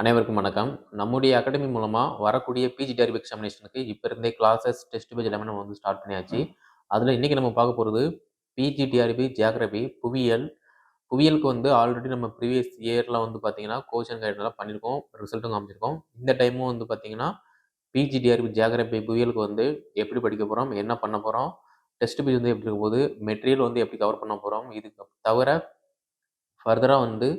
அனைவருக்கும் வணக்கம். நம்முடைய அகாடமி மூலமாக வரக்கூடிய பிஜி டெரிவ் எக்ஸாமினேஷனுக்கு இப்போ இருந்தே கிளாஸஸ் டெஸ்ட் பேஜ் எல்லாமே நம்ம வந்து ஸ்டார்ட் பண்ணியாச்சு. அதில் இன்றைக்கி நம்ம பார்க்க போகிறது பிஜி டிஆர்பி ஜியாகிரபி புவியியல். புவியியலுக்கு வந்து ஆல்ரெடி நம்ம ப்ரீவியஸ் இயரில் வந்து பார்த்தீங்கன்னா கோச்சன் கைடெல்லாம் பண்ணியிருக்கோம் ரிசல்ட்டும் காமிச்சிருக்கோம். இந்த டைமும் வந்து பார்த்தீங்கன்னா பிஜி டிஆர்பி ஜியாகிரபி புவியியலுக்கு வந்து எப்படி படிக்க போகிறோம் என்ன பண்ண போகிறோம் டெஸ்ட் பேஜ் வந்து எப்படி இருக்க போகுது மெட்டீரியல் வந்து எப்படி கவர் பண்ண போகிறோம் இதுக்கு தவிர ஃபர்தராக வந்து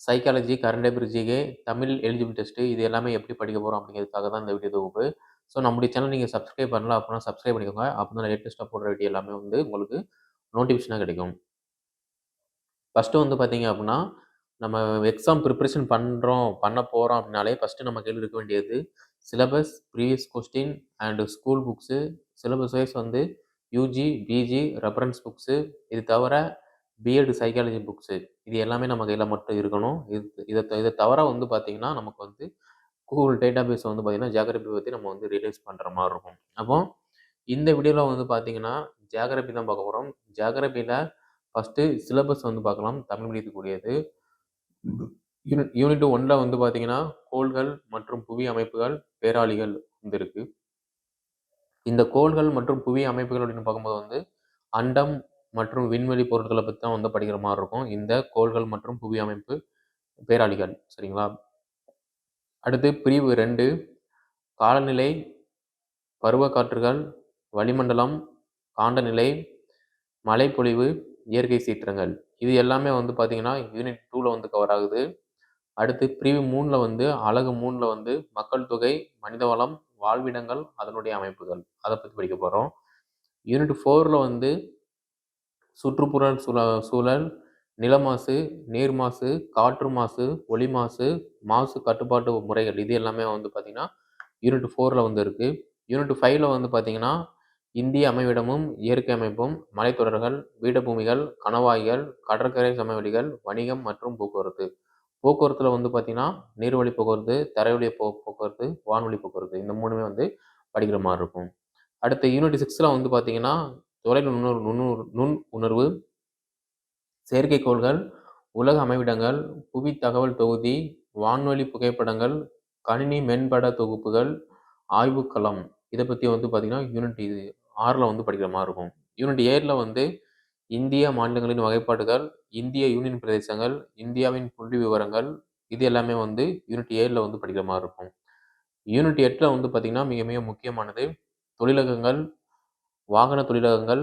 psychology current affair GK Tamil eligible test இது எல்லாமே எப்படி படிக்க போகிறோம் அப்படிங்கிறதுக்காக தான் இந்த வீடியோ தொகுப்பு ஸோ நம்முடைய சேனல் நீங்கள் சப்ஸ்கிரைப் பண்ணல அப்படின்னா சப்ஸ்கிரைப் பண்ணிக்கோங்க. அப்போ தான் லேட்டஸ்ட்டாக போடுற வீடியோ எல்லாமே வந்து உங்களுக்கு நோட்டிஃபிகேஷனாக கிடைக்கும். ஃபஸ்ட்டு வந்து பார்த்தீங்க அப்படின்னா நம்ம எக்ஸாம் ப்ரிப்ரேஷன் பண்ணுறோம் பண்ண போகிறோம் அப்படின்னாலே ஃபஸ்ட்டு நம்ம கையில் இருக்க வேண்டியது syllabus previous question and school books syllabus wise வந்து யூஜி பிஜி ரெஃபரன்ஸ் புக்ஸு இது தவிர பிஎட் சைக்காலஜி புக்ஸு இது எல்லாமே நம்ம கையில் மட்டும் இருக்கணும். இது இதை இதை தவிர வந்து பார்த்திங்கன்னா நமக்கு வந்து கூகுள் டேட்டா பேஸ் வந்து பார்த்திங்கன்னா ஜியாகிரபி பற்றி நம்ம வந்து ரிலீஸ் பண்ணுற மாதிரி இருக்கும். அப்போ இந்த வீடியோவில் வந்து பார்த்தீங்கன்னா ஜியாகிரபி தான் பார்க்க போகிறோம் ஜியாகிரபியில் ஃபஸ்ட்டு சிலபஸ் வந்து பார்க்கலாம். தமிழ் மீடியத்துக்குரியது யூனிட் யூனிட் ஒன்றில் வந்து பார்த்தீங்கன்னா கோள்கள் மற்றும் புவி அமைப்புகள் பேராளிகள் வந்து இருக்குது இந்த கோள்கள் மற்றும் புவி அமைப்புகள் அப்படின்னு பார்க்கும்போது வந்து அண்டம் மற்றும் விண்வெளி பொருட்களை பற்றி தான் வந்து படிக்கிற மாதிரி இருக்கும். இந்த கோள்கள் மற்றும் புவி அமைப்பு பேராளிகள். சரிங்களா? அடுத்து பிரிவு ரெண்டு காலநிலை பருவக்காற்றுகள் வளிமண்டலம் காண்டநிலை மழைப்பொழிவு இயற்கை சீற்றங்கள். இது எல்லாமே வந்து பார்த்திங்கன்னா யூனிட் டூவில் வந்து கவர் ஆகுது. அடுத்து பிரிவு மூணில் வந்து அழகு மூணில் வந்து மக்கள் தொகை மனிதவளம் வாழ்விடங்கள் அதனுடைய அமைப்புகள். அதை பற்றி படிக்க போகிறோம் யூனிட் ஃபோரில் வந்து சுற்றுப்புற சூழ சூழல் நிலமாசு நீர் மாசு காற்று மாசு ஒளி மாசு மாசு கட்டுப்பாட்டு முறைகள் இது எல்லாமே வந்து பார்த்திங்கன்னா யூனிட் ஃபோரில் வந்து இருக்குது யூனிட் ஃபைவ்ல வந்து பார்த்திங்கன்னா இந்திய அமைவிடமும் இயற்கை அமைப்பும் மலைத்தொடர்கள் பீடபூமிகள் கணவாய்கள் கடற்கரை சமவெளிகள் வணிகம் மற்றும் போக்குவரத்து. போக்குவரத்தில் வந்து பார்த்திங்கன்னா நீர்வழி போக்குவரத்து தரைவழி போ போக்குவரத்து வான்வழி போக்குவரத்து இந்த மூணுமே வந்து படிக்கிற மாதிரி இருக்கும். அடுத்த யூனிட் சிக்ஸில் வந்து பார்த்திங்கன்னா தொலை நுண்ணுணர் நுண்ணு நுண் உணர்வு செயற்கைக்கோள்கள் உலக அமைவிடங்கள் புவி தகவல் தொகுதி வான்வழி புகைப்படங்கள் கணினி மென்பட தொகுப்புகள் ஆய்வுக்களம் இதை பற்றி வந்து பார்த்திங்கன்னா யூனிட் இது ஆறில் வந்து படிக்கிற மாதிரி இருக்கும். யூனிட் ஏழில் வந்து இந்திய மாநிலங்களின் வகைப்பாடுகள் இந்திய யூனியன் பிரதேசங்கள் இந்தியாவின் புள்ளி விவரங்கள் இது எல்லாமே வந்து யூனிட் ஏழில் வந்து படிக்கிற மாதிரி இருக்கும். யூனிட் எட்டில் வந்து பார்த்திங்கன்னா மிக மிக முக்கியமானது தொழிலகங்கள் வாகன தொழிலகங்கள்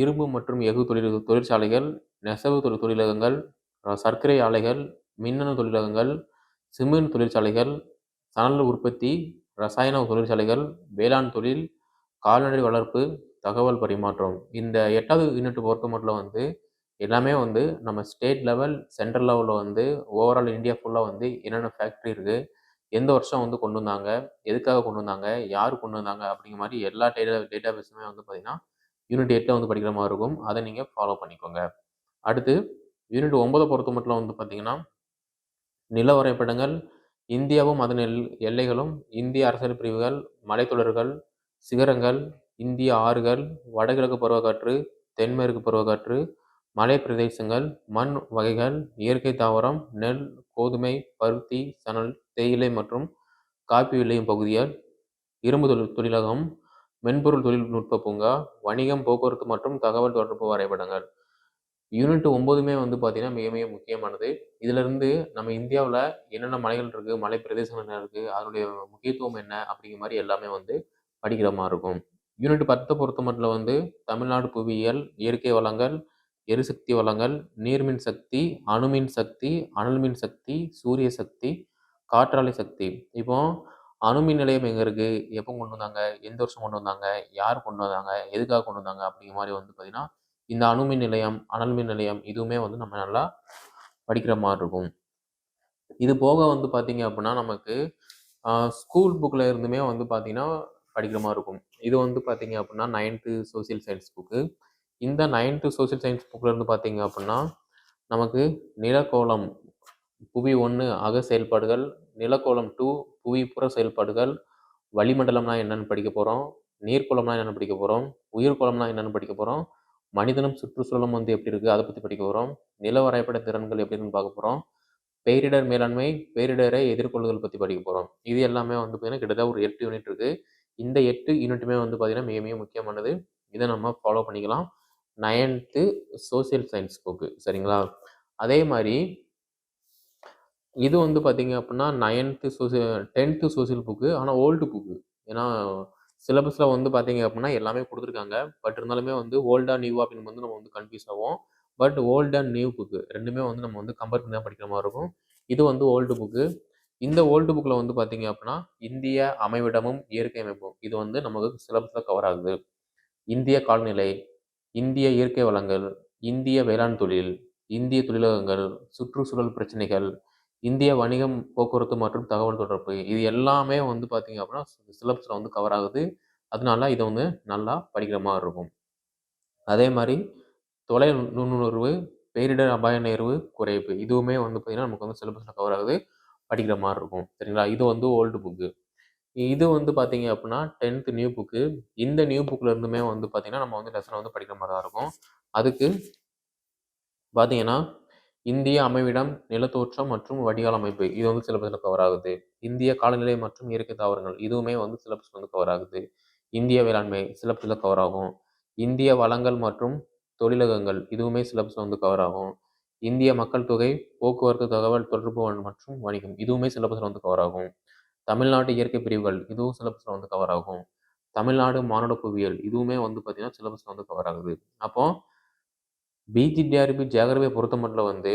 இரும்பு மற்றும் எஃகு தொழில் தொழிற்சாலைகள் நெசவு தொழில் தொழிலகங்கள் சர்க்கரை ஆலைகள் மின்னணு தொழிலகங்கள் சிமெண்ட் தொழிற்சாலைகள் சணல் உற்பத்தி ரசாயன தொழிற்சாலைகள் வேளாண் தொழில் கால்நடை வளர்ப்பு தகவல் பரிமாற்றம். இந்த எட்டாவது யூனிட் பொறுத்த மட்டும் வந்து எல்லாமே வந்து நம்ம ஸ்டேட் லெவல் சென்ட்ரல் லெவலில் வந்து ஓவரால் இந்தியா ஃபுல்லாக வந்து என்னென்ன ஃபேக்ட்ரி இருக்குது எந்த வருஷம் வந்து கொண்டு வந்தாங்க? எதுக்காக கொண்டு வந்தாங்க? யார் கொண்டு வந்தாங்க? அப்படிங்கிற மாதிரி எல்லா டேட்டா டேட்டா பேஸுமே வந்து பார்த்தீங்கன்னா யூனிட் எட்டில் வந்து படிக்கிற மாதிரி இருக்கும். அதை நீங்கள் ஃபாலோ பண்ணிக்கோங்க. அடுத்து யூனிட் ஒன்பதை பொறுத்த மட்டும் வந்து பார்த்தீங்கன்னா நில வரைபடங்கள் இந்தியாவும் அதன் எல் எல்லைகளும் இந்திய அரசியல் பிரிவுகள் மலைத்தொடர்கள் சிகரங்கள் இந்திய ஆறுகள் வடகிழக்கு பருவக்காற்று தென்மேற்கு பருவக்காற்று மலை பிரதேசங்கள் மண் வகைகள் இயற்கை தாவரம் நெல் கோதுமை பருத்தி சணல் தேயிலை மற்றும் காப்பி விளையும் பகுதிகள் இரும்பு தொழில் தொழிலகம் மென்பொருள் தொழில்நுட்ப பூங்கா வணிகம் போக்குவரத்து மற்றும் தகவல் தொடர்பு வரைபடங்கள். யூனிட் ஒன்பதுமே வந்து பார்த்தீங்கன்னா மிக மிக முக்கியமானது. இதிலிருந்து நம்ம இந்தியாவில் என்னென்ன மலைகள் இருக்குது மலை பிரதேசங்கள் என்ன இருக்குது அதனுடைய முக்கியத்துவம் என்ன அப்படிங்கிற மாதிரி எல்லாமே வந்து படிக்கிற மாதிரி இருக்கும். யூனிட் பத்தை பொறுத்த மட்டும் வந்து தமிழ்நாடு புவியியல் இயற்கை வளங்கள் எரிசக்தி வளங்கள் நீர்மின் சக்தி அணுமின் சக்தி அனல்மின் சக்தி சூரிய சக்தி காற்றாலை சக்தி. இப்போ அணுமின் நிலையம் எங்கே இருக்குது எப்போ கொண்டு வந்தாங்க? எந்த வருஷம் கொண்டு வந்தாங்க? யார் கொண்டு வந்தாங்க? எதுக்காக கொண்டு வந்தாங்க? அப்படிங்கிற மாதிரி வந்து பார்த்திங்கன்னா இந்த அணுமின் நிலையம் அனல் மின் நிலையம் இதுவுமே வந்து நம்ம நல்லா படிக்கிற மாதிரி இருக்கும். இது போக வந்து பார்த்தீங்க அப்படின்னா நமக்கு ஸ்கூல் புக்கில் இருந்துமே வந்து பார்த்தீங்கன்னா படிக்கிற மாதிரி இருக்கும். இது வந்து பார்த்திங்க அப்படின்னா நைன்த்து சோசியல் சயின்ஸ் புக்கு இந்த நைன்த்து சோசியல் சயின்ஸ் புக்கிலேருந்து பார்த்தீங்க அப்படின்னா நமக்கு நிலக்கோளம் புவி ஒன்று அக செயல்பாடுகள் நிலக்கோளம் டூ புவி புற செயல்பாடுகள் வளிமண்டலம்னா என்னென்னு படிக்க போகிறோம் நீர்க்குளம்னா என்னென்னு படிக்க போகிறோம் உயிர்க்குளம்னா என்னென்னு படிக்க போகிறோம் மனிதனும் சுற்றுச்சூழலும் வந்து எப்படி இருக்குது அதை பற்றி படிக்க போகிறோம் நில வரைபட திறன்கள் எப்படின்னு பார்க்க போகிறோம் பேரிடர் மேலாண்மை பேரிடரை எதிர்கொள்ளுதல் பற்றி படிக்க போகிறோம் இது எல்லாமே வந்து பார்த்தீங்கன்னா கிட்டத்தட்ட ஒரு எட்டு யூனிட் இருக்குது இந்த எட்டு யூனிட்டுமே வந்து பார்த்திங்கன்னா மிக மிக முக்கியமானது. இதை நம்ம ஃபாலோ பண்ணிக்கலாம். நைன்த்து சோசியல் சயின்ஸ் புக்கு சரிங்களா? அதே மாதிரி இது வந்து பார்த்தீங்க அப்படின்னா ninth social tenth social book ஆனால் ஓல்டு புக்கு. ஏன்னா சிலபஸில் வந்து பார்த்தீங்க அப்படின்னா எல்லாமே கொடுத்துருக்காங்க. பட் இருந்தாலுமே வந்து ஓல்டா நியூ அப்படின்னு வந்து நம்ம வந்து கன்ஃபியூஸ் ஆகும் but old and new book ரெண்டுமே வந்து நம்ம வந்து கம்பேர் பண்ணி தான் படிக்கிற மாதிரி இருக்கும். இது வந்து ஓல்டு புக்கு. இந்த ஓல்டு புக்கில் வந்து பார்த்தீங்க அப்படின்னா இந்திய அமைவிடமும் இயற்கை அமைப்பும் இது வந்து நமக்கு சிலபஸில் கவர் ஆகுது. இந்திய காலநிலை இந்திய இயற்கை வளங்கள் இந்திய வேளாண் தொழில் இந்திய தொழிலகங்கள் சுற்றுச்சூழல் பிரச்சனைகள் இந்திய வணிகம் போக்குவரத்து மற்றும் தகவல் தொடர்பு இது எல்லாமே வந்து பார்த்தீங்க அப்படின்னா சிலபஸில் வந்து கவர் ஆகுது. அதனால இதை வந்து நல்லா படிக்கிற மாதிரி இருக்கும். அதே மாதிரி தொலை நுண்ணுணர்வு பேரிடர் அபாய நேர்வு குறைப்பு இதுவுமே வந்து பார்த்திங்கன்னா நமக்கு வந்து சிலபஸில் கவர் ஆகுது. படிக்கிற மாதிரி இருக்கும். சரிங்களா? இது வந்து ஓல்டு புக்கு இது வந்து பார்த்தீங்க அப்படின்னா டென்த்து நியூ புக்கு இந்த நியூ புக்கில் இருந்துமே வந்து பார்த்திங்கன்னா நம்ம வந்து லெசனை வந்து படிக்கிற மாதிரி தான் இருக்கும். அதுக்கு பார்த்தீங்கன்னா இந்திய அமைவிடம் நிலத்தோற்றம் மற்றும் வடிகால் அமைப்பு இது வந்து சிலபஸில் கவர் ஆகுது. இந்திய காலநிலை மற்றும் இயற்கை தாவரங்கள் இதுவுமே வந்து சிலபஸ் வந்து கவர் ஆகுது. இந்திய வேளாண்மை சிலபஸில் கவர் ஆகும். இந்திய வளங்கள் மற்றும் தொழிலகங்கள் இதுவுமே சிலபஸில் வந்து கவர் ஆகும். இந்திய மக்கள் தொகை போக்குவரத்து தகவல் தொடர்பு மற்றும் வணிகம் இதுவுமே சிலபஸில் வந்து கவர் ஆகும். தமிழ்நாட்டு இயற்கை பிரிவுகள் இதுவும் சிலபஸில் வந்து கவர் ஆகும். தமிழ்நாடு மானுட புவியியல் இதுவுமே வந்து பார்த்திங்கன்னா சிலபஸில் வந்து கவர் ஆகுது. அப்போ பிஜிடிஆர்பி ஜியாகிரபியை பொறுத்த மட்டும் வந்து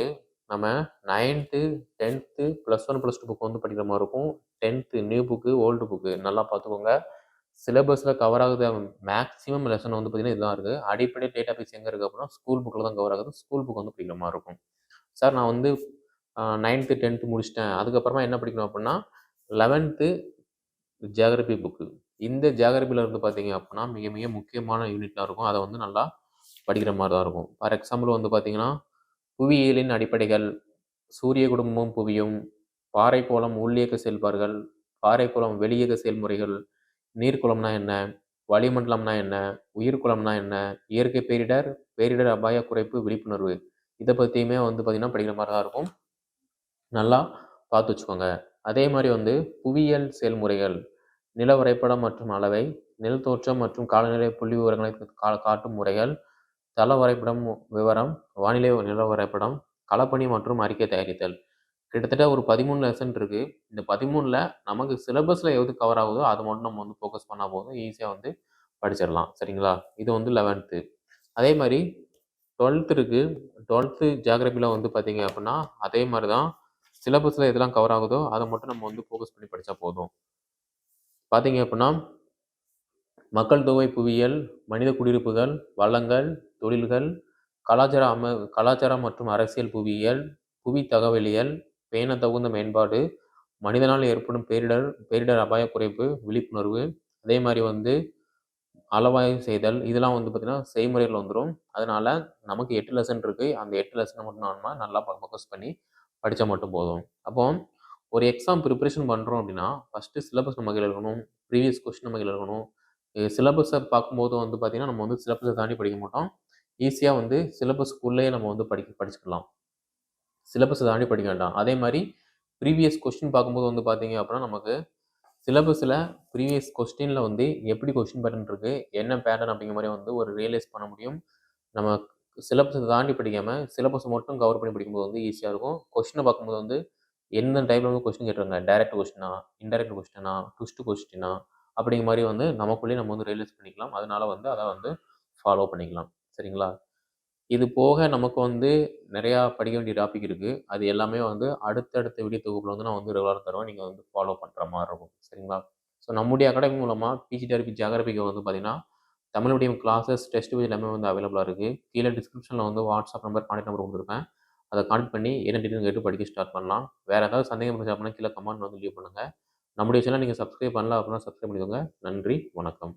நம்ம ninth tenth plus one plus two book வந்து படிக்கிற மாதிரி இருக்கும். Tenth new book old book நல்லா பார்த்துக்கோங்க. சிலபஸில் கவர் ஆகுது. மேக்ஸிமம் லெசன் வந்து பார்த்திங்கன்னா இதுதான் இருக்குது. அடிப்படை டேட்டா பேஸ் எங்கே இருக்குது அப்படின்னா ஸ்கூல் புக்கில் தான் கவர் ஆகுது. ஸ்கூல் புக் வந்து படிக்கிற மாதிரி இருக்கும். சார் நான் வந்து நைன்த்து டென்த்து முடிச்சிட்டேன். அதுக்கப்புறமா என்ன படிக்கணும் அப்படின்னா லெவன்த்து ஜியாகிரபி புக்கு இந்த ஜியாகிரபியில் இருந்து பார்த்தீங்க அப்படின்னா மிக மிக முக்கியமான யூனிட்டாக இருக்கும். அதை வந்து நல்லா படிக்கிற மாதிரி தான் இருக்கும். ஃபார் எக்ஸாம்பிள் வந்து பார்த்தீங்கன்னா புவியியலின் அடிப்படைகள் சூரிய குடும்பமும் புவியும் பாறை கோலம் உள்ளியக்க செயல்பாடுகள் பாறை கோலம் வெளியேக்க செயல்முறைகள் நீர்க்குளம்னா என்ன வளிமண்டலம்னா என்ன உயிர்குளம்னா என்ன இயற்கை பேரிடர் பேரிடர் அபாய குறைப்பு விழிப்புணர்வு. இதை பற்றியுமே வந்து பார்த்திங்கன்னா படிக்கிற மாதிரி தான் இருக்கும். நல்லா பார்த்து வச்சுக்கோங்க. அதே மாதிரி வந்து புவியியல் செயல்முறைகள் நில வரைபடம் மற்றும் அளவை நில தோற்றம் மற்றும் காலநிலை புள்ளி விவரங்களை காட்டும் முறைகள் தள வரைபடம் விவரம் வானிலை நில வரைபடம் களப்பணி மற்றும் அறிக்கை தயாரித்தல். கிட்டத்தட்ட ஒரு பதிமூணு லெசன் இருக்குது இந்த பதிமூணில் நமக்கு சிலபஸில் எது கவர் ஆகுதோ அதை மட்டும் நம்ம வந்து ஃபோக்கஸ் பண்ணால் போதும். ஈஸியாக வந்து படிச்சிடலாம். சரிங்களா? இது வந்து லெவன்த்து அதே மாதிரி டுவெல்த்து இருக்குது டுவெல்த்து ஜியாகிரபியில் வந்து பார்த்தீங்க அப்படின்னா அதே மாதிரி தான் சிலபஸில் எதெல்லாம் கவர் ஆகுதோ அதை மட்டும் நம்ம வந்து ஃபோக்கஸ் பண்ணி படித்தா போதும். பார்த்தீங்க அப்படின்னா மக்கள் தொகை புவியியல் மனித குடியிருப்புகள் வளங்கள் தொழில்கள் கலாச்சார அம கலாச்சாரம் மற்றும் அரசியல் புவியியல் புவி தகவலியல் பேண தகுந்த மேம்பாடு மனிதனால் ஏற்படும் பேரிடர் பேரிடர் அபாய குறைப்பு விழிப்புணர்வு அதே மாதிரி வந்து அளவாய்வு செய்தல் இதெல்லாம் வந்து பார்த்திங்கன்னா செய்முறையில் வந்துடும் அதனால் நமக்கு எட்டு லெசன் இருக்குது அந்த எட்டு லெசனை மட்டும் நம்ம நல்லா ஃபோக்கஸ் பண்ணி படித்தா மட்டும் போதும். அப்போ ஒரு எக்ஸாம் ப்ரிப்பரேஷன் பண்ணுறோம் அப்படின்னா ஃபஸ்ட்டு சிலபஸ் நம்ம கையில் இருக்கணும் ப்ரீவியஸ் கொஸ்டின் நம்ம கையில் இருக்கணும். சிலபஸை பார்க்கும்போது வந்து பார்த்திங்கன்னா நம்ம வந்து சிலபஸை தாண்டி படிக்க மாட்டோம். ஈஸியாக வந்து சிலபஸ்க்குள்ளேயே நம்ம வந்து படிக்க படிச்சுக்கலாம். சிலபஸை தாண்டி படிக்க வேண்டாம். அதே மாதிரி ப்ரீவியஸ் கொஸ்டின் பார்க்கும்போது வந்து பார்த்தீங்க அப்படின்னா நமக்கு சிலபஸில் ப்ரீவியஸ் கொஸ்டினில் வந்து எப்படி கொஸ்டின் பேட்டர்ன் இருக்குது என்ன பேட்டர்ன் அப்படிங்கிற மாதிரி வந்து ஒரு ரியலைஸ் பண்ண முடியும். நம்ம சிலபஸை தாண்டி படிக்காமல் சிலபஸை மட்டும் கவர் பண்ணி படிக்கும்போது வந்து ஈஸியாக இருக்கும். கொஸ்டினை பார்க்கும்போது வந்து எந்த டைப்பில் வந்து கொஸ்டின் கேட்டுருங்க டைரக்ட் கொஸ்டினா இன்டைரக்ட் கொஸ்டினா ட்விஸ்ட் கொஸ்டினா அப்படிங்கிற மாதிரி வந்து நமக்குள்ளேயே நம்ம வந்து ரியலைஸ் பண்ணிக்கலாம். அதனால வந்து அதை வந்து ஃபாலோ பண்ணிக்கலாம். சரிங்களா? இது போக நமக்கு வந்து நிறையா படிக்க வேண்டிய டாபிக் இருக்குது அது எல்லாமே வந்து அடுத்தடுத்த வீடியோ தொகுப்பில் வந்து நான் வந்து ரெகுலராக தருவேன். நீங்கள் வந்து ஃபாலோ பண்ணுற மாதிரி இருக்கும். சரிங்களா? ஸோ நம்முடைய அகாடமி மூலமாக பிஜிடிஆர்பி ஜியாகிரபிக்கு வந்து பார்த்திங்கன்னா தமிழ் மீடியம் கிளாஸஸ் டெஸ்ட் எல்லாமே வந்து அவைலபிளாக இருக்குது கீழே டிஸ்கிரிப்ஷனில் வந்து வாட்ஸ்அப் நம்பர் கான்டெக்ட் நம்பர் கொடுத்துருக்கேன். அதை கான்டெக்ட் பண்ணி என்ன டீட்டெயில் கேட்டு படிக்க ஸ்டார்ட் பண்ணலாம். வேறு ஏதாவது சந்தேகம் இருந்துச்சு அப்படின்னா கீழே கமெண்ட் வந்து லீவ் பண்ணுங்கள் நம்முடைய சேனல் நீங்கள் சப்ஸ்கிரைப் பண்ணல அப்படின்னா சப்ஸ்கிரைப் பண்ணிக்கோங்க. நன்றி வணக்கம்.